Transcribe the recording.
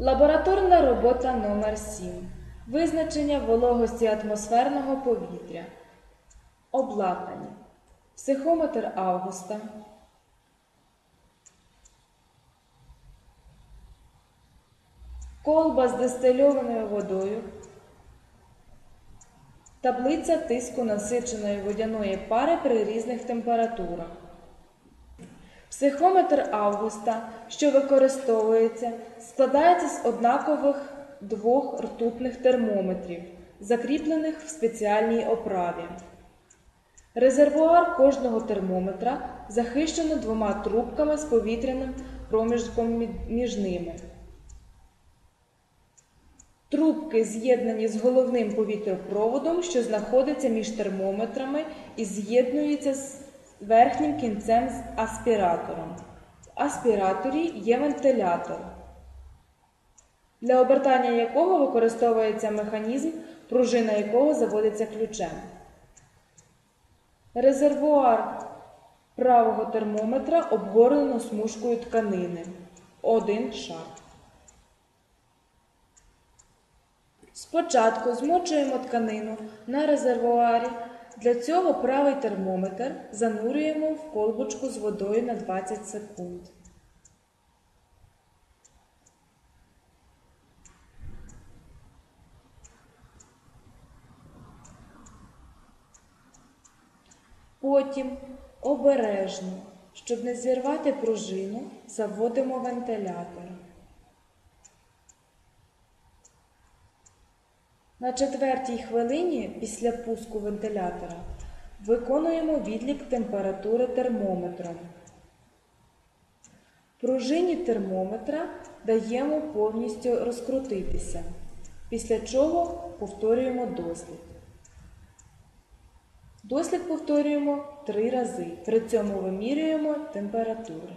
Лабораторна робота номер 7 Визначення вологості атмосферного повітря. Обладнання. Психометр Августа. Колба з дистильованою водою. Таблиця тиску насиченої водяної пари при різних температурах. Психометр Августа, що використовується, складається з однакових двох ртутних термометрів, закріплених в спеціальній оправі. Резервуар кожного термометра захищено двома трубками з повітряним проміжком між ними. Трубки з'єднані з головним повітропроводом, що знаходиться між термометрами і з'єднується з верхнім кінцем з аспіратором. В аспіраторі є вентилятор, для обертання якого використовується механізм, пружина якого заводиться ключем. Резервуар правого термометра обгорнено смужкою тканини. Один шар. Спочатку змочуємо тканину на резервуарі. Для цього правий термометр занурюємо в колбочку з водою на 20 секунд. Потім обережно, щоб не зірвати пружину, заводимо вентилятор. На четвертій хвилині після пуску вентилятора виконуємо відлік температури термометром. Пружині термометра даємо повністю розкрутитися, після чого повторюємо дослід. Дослід повторюємо три рази. При цьому вимірюємо температури.